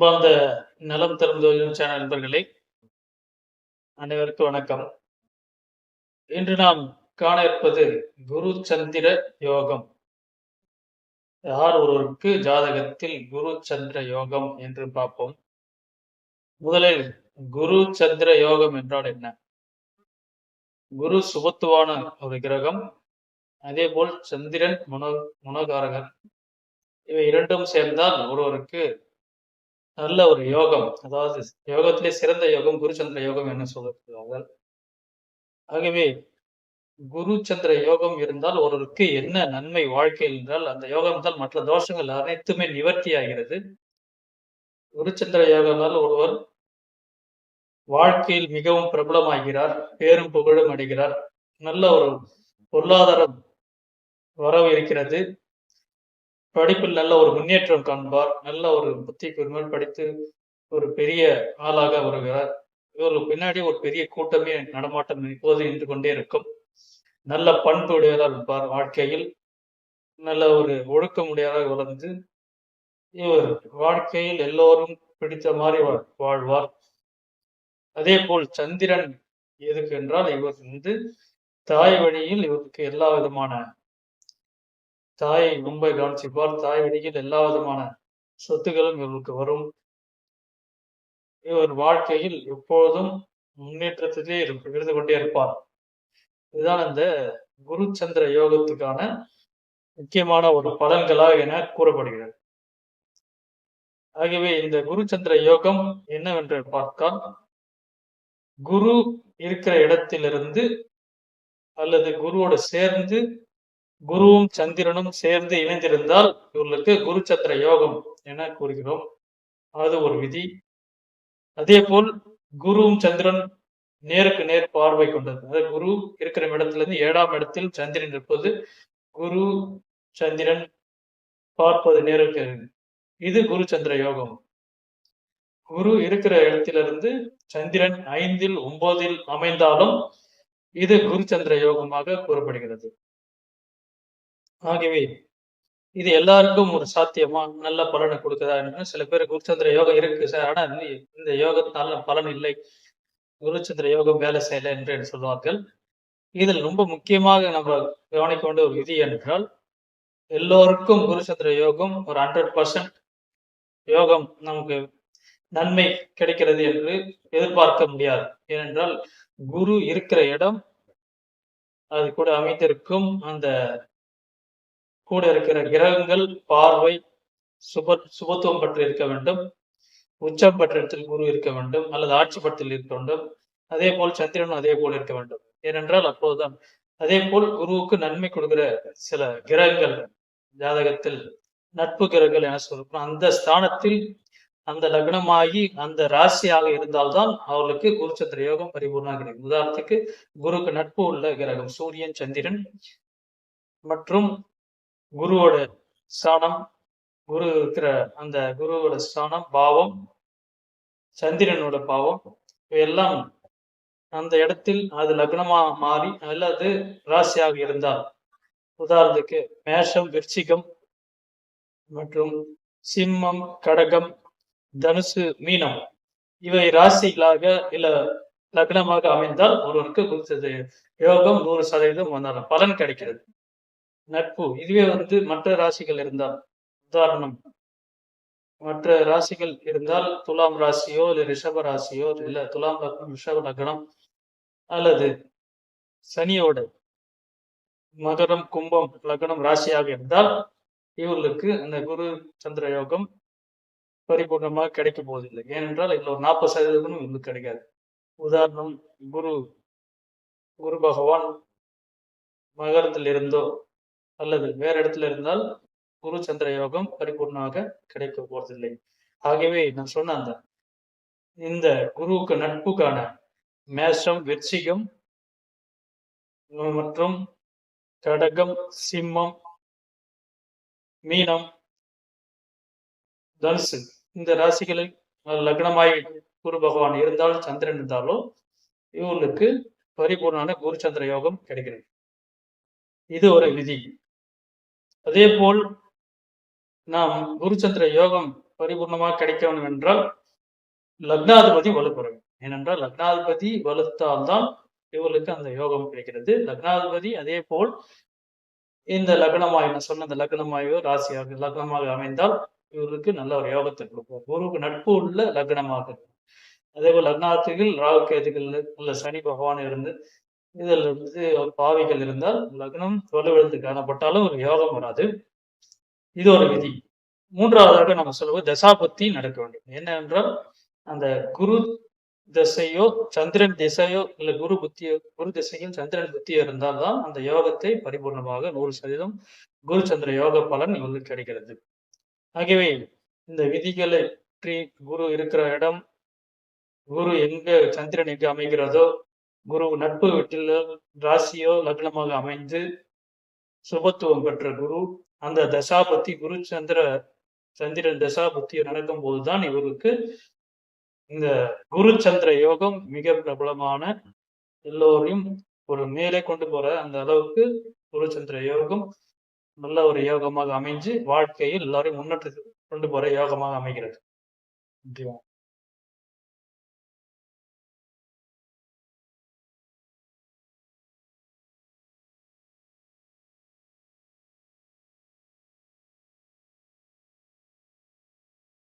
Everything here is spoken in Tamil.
அன்பார்ந்த நலம் தரும் சேனல் நண்பர்களே அனைவருக்கும் வணக்கம். இன்று நாம் காண இருப்பது குரு சந்திர யோகம். யார் ஒருவருக்கு ஜாதகத்தில் குரு சந்திர யோகம் என்று பார்ப்போம். முதலில் குரு சந்திர யோகம் என்றால் என்ன? குரு சுபத்துவான ஒரு கிரகம் அதே போல் சந்திரன் மனோ மனோகாரகன். இவை இரண்டும் சேர்ந்தால் ஒருவருக்கு நல்ல ஒரு யோகம். அதாவது யோகத்திலே சிறந்த யோகம் குருச்சந்திர யோகம் என்ன சொல்லுகிறார்கள் ஆகவே குருச்சந்திர யோகம் இருந்தால் ஒருவருக்கு என்ன நன்மை வாழ்க்கையில் என்றால் அந்த யோகம் தான் மற்ற தோஷங்கள் அனைத்துமே நிவர்த்தி ஆகிறது குருச்சந்திர யோகம்னால் ஒருவர் வாழ்க்கையில் மிகவும் பிரபலமாகிறார் பேரும் புகழும் அடைகிறார். நல்ல ஒரு பொருளாதாரம் வரவு இருக்கிறது. படிப்பில் நல்ல ஒரு முன்னேற்றம் காண்பார். நல்ல ஒரு புத்தி கூர்மையில் படித்து ஒரு பெரிய ஆளாக வருகிறார். இவருக்கு பின்னாடி ஒரு பெரிய கூட்டமே நடமாட்டம் இப்போது நின்று கொண்டே இருக்கும். நல்ல பண்பு உடையவராக இருப்பார் வாழ்க்கையில். நல்ல ஒரு ஒழுக்கமுடையவராக வளர்ந்து இவர் வாழ்க்கையில் எல்லோரும் பிடித்த மாதிரி வாழ்வார். அதே போல் சந்திரன் எதுக்கு என்றால் இவர் வந்து தாய் வழியில் இவருக்கு எல்லா விதமான தாயை ரொம்ப கவனிச்சுப்பார். தாய் வழியில் எல்லா விதமான சொத்துகளும் இவருக்கு வரும். இவர் வாழ்க்கையில் எப்பொழுதும் முன்னேற்றத்திலே இருந்து கொண்டே இருப்பார். இதுதான் இந்த குரு சந்திர யோகத்துக்கான முக்கியமான ஒரு பலன்களாக என கூறப்படுகிறது. ஆகவே இந்த குரு சந்திர யோகம் என்னவென்று பார்த்தால் குரு இருக்கிற இடத்திலிருந்து அல்லது குருவோடு சேர்ந்து குருவும் சந்திரனும் சேர்ந்து இணைந்திருந்தால் இவர்களுக்கு குரு சந்திர யோகம் என கூறுகிறோம். அது ஒரு விதி. அதே போல் குருவும் சந்திரன் நேருக்கு நேர் பார்வை கொண்டது. அதாவது குரு இருக்கிற இடத்துல இருந்து ஏழாம் இடத்தில் சந்திரன் இருப்பது குரு சந்திரன் பார்ப்பது நேருக்கு இது குரு சந்திர யோகம். குரு இருக்கிற இடத்திலிருந்து சந்திரன் ஐந்தில் ஒன்பதில் அமைந்தாலும் இது குரு சந்திர யோகமாக கூறப்படுகிறது. ஆகவே இது எல்லாருக்கும் ஒரு சாத்தியமா நல்ல பலனை கொடுக்குதா சில பேர் குருச்சந்திர யோகம் இருக்கு சார். ஆனா இந்த யோகத்தினால பலன் இல்லை. குருச்சந்திர யோகம் வேலை செய்யல என்று சொல்வார்கள். இதில் ரொம்ப முக்கியமாக நம்ம கவனிக்க வேண்டிய ஒரு விதி என்றால் எல்லோருக்கும் குருச்சந்திர யோகம் ஒரு ஹண்ட்ரட் பர்சன்ட் யோகம் நமக்கு நன்மை கிடைக்கிறது என்று எதிர்பார்க்க முடியாது. ஏனென்றால் குரு இருக்கிற இடம் அது கூட அமைந்திருக்கும் அந்த கூட இருக்கிற கிரகங்கள் பார்வை சுப சுபத்துவம் பற்றி இருக்க வேண்டும் உச்சம் பற்றிடத்தில் குரு இருக்க வேண்டும் அல்லது ஆட்சி படத்தில் இருக்க வேண்டும். அதே போல் சந்திரனும் அதே போல் இருக்க வேண்டும். ஏனென்றால் அப்போதுதான் அதே போல் குருவுக்கு நன்மை கொடுக்கிற சில கிரகங்கள் ஜாதகத்தில் நட்பு கிரகங்கள் என சொல்லப்படும். அந்த ஸ்தானத்தில் அந்த லக்னமாகி அந்த ராசியாக இருந்தால்தான் அவர்களுக்கு குருச்சந்திர யோகம் பரிபூர்ணம் கிடைக்கும். உதாரணத்துக்கு குருக்கு நட்பு உள்ள கிரகம் சூரியன் சந்திரன் மற்றும் குருவோட ஸ்தானம் குரு இருக்கிற அந்த குருவோட ஸ்தானம் பாவம் சந்திரனோட பாவம் இவையெல்லாம் அந்த இடத்தில் அது லக்னமா மாறி அல்லது ராசியாக இருந்தால். உதாரணத்துக்கு மேஷம் விருச்சிகம் மற்றும் சிம்மம் கடகம் தனுசு மீனம். இவை ராசிகளாக இல்ல லக்னமாக அமைந்தால் ஒருவருக்கு குறித்தது யோகம் நூறு சதவீதம் வந்தாலும் பலன் கிடைக்கிறது. நட்பு. இதுவே வந்து மற்ற ராசிகள் இருந்தால் உதாரணம் மற்ற ராசிகள் இருந்தால் துலாம் ராசியோ இல்லை ரிஷப ராசியோ இல்ல துலாம் லக்னம் ரிஷப லக்னம் அல்லது சனியோட மகரம் கும்பம் லக்னம் ராசியாக இருந்தால் இவர்களுக்கு அந்த குரு சந்திர யோகம் பரிபூர்ணமாக கிடைக்க போவதில்லை. ஏனென்றால் இதில் ஒரு நாற்பது சதவீதமும் இவங்களுக்கு கிடைக்காது. உதாரணம் குரு குரு பகவான் மகரத்தில் இருந்தோ அல்லது வேற இடத்துல இருந்தால் குரு சந்திர யோகம் பரிபூர்ணமாக கிடைக்க போறதில்லை. ஆகவே நான் சொன்ன அந்த இந்த குருவுக்கு நட்புக்கான மேஷம் விருச்சிகம் மற்றும் கடகம் சிம்மம் மீனம் தனுசு இந்த ராசிகளில் லக்னமாய் குரு பகவான் இருந்தால் சந்திரன் இருந்தாலோ இவர்களுக்கு பரிபூர்ணமான குரு சந்திர யோகம் கிடைக்கிறது. இது ஒரு விதி. அதே போல் நாம் குருச்சந்திர யோகம் பரிபூர்ணமாக கிடைக்க வேண்டும் என்றால் லக்னாதிபதி வலுப்பெற வேண்டும். ஏனென்றால் லக்னாதிபதி வலுத்தால்தான் இவர்களுக்கு அந்த யோகம் கிடைக்கிறது. லக்னாதிபதி அதே போல் இந்த லக்னமாய் நான் சொன்ன அந்த லக்னமாயோ ராசியாக லக்னமாக அமைந்தால் இவருக்கு நல்ல ஒரு யோகத்தை கொடுக்கும் குருவுக்கு நட்பு உள்ள லக்னமாக இருக்கும். அதே போல் லக்னாத்துகள் ராகு கேதுகள் உள்ள சனி பகவான் இருந்து இதில் வந்து பாவிகள் இருந்தால் லக்னம் வலுவிழந்து காணப்பட்டாலும் ஒரு யோகம் வராது. இது ஒரு விதி. மூன்றாவதாக நம்ம சொல்லுவோம் தசாபத்தி நடக்க வேண்டும். என்னவென்றால் அந்த குரு திசையோ சந்திரன் திசையோ இல்ல குரு புத்தியோ குரு திசையும் சந்திரன் புத்தியோ இருந்தால்தான் அந்த யோகத்தை பரிபூர்ணமாக நூறு சதவீதம் குரு சந்திர யோக பலன் இவங்களுக்கு கிடைக்கிறது. ஆகவே இந்த விதிகளை பற்றி குரு இருக்கிற இடம் குரு எங்க சந்திரன் எங்க அமைகிறதோ குரு நட்பு வீட்டில் ராசியோ லக்னமாக அமைந்து சுபத்துவம் பெற்ற குரு. அந்த தசாபத்தி குரு சந்திர சந்திரன் தசாபத்தி நடக்கும் போதுதான் இவருக்கு இந்த குரு சந்திர யோகம் மிக பிரபலமான எல்லோரையும் ஒரு மேலே கொண்டு போற அந்த அளவுக்கு குரு சந்திர யோகம் நல்ல ஒரு யோகமாக அமைஞ்சு வாழ்க்கையில் எல்லாரையும் முன்னேற்றத்துக்கு கொண்டு போற யோகமாக அமைகிறது. நன்றி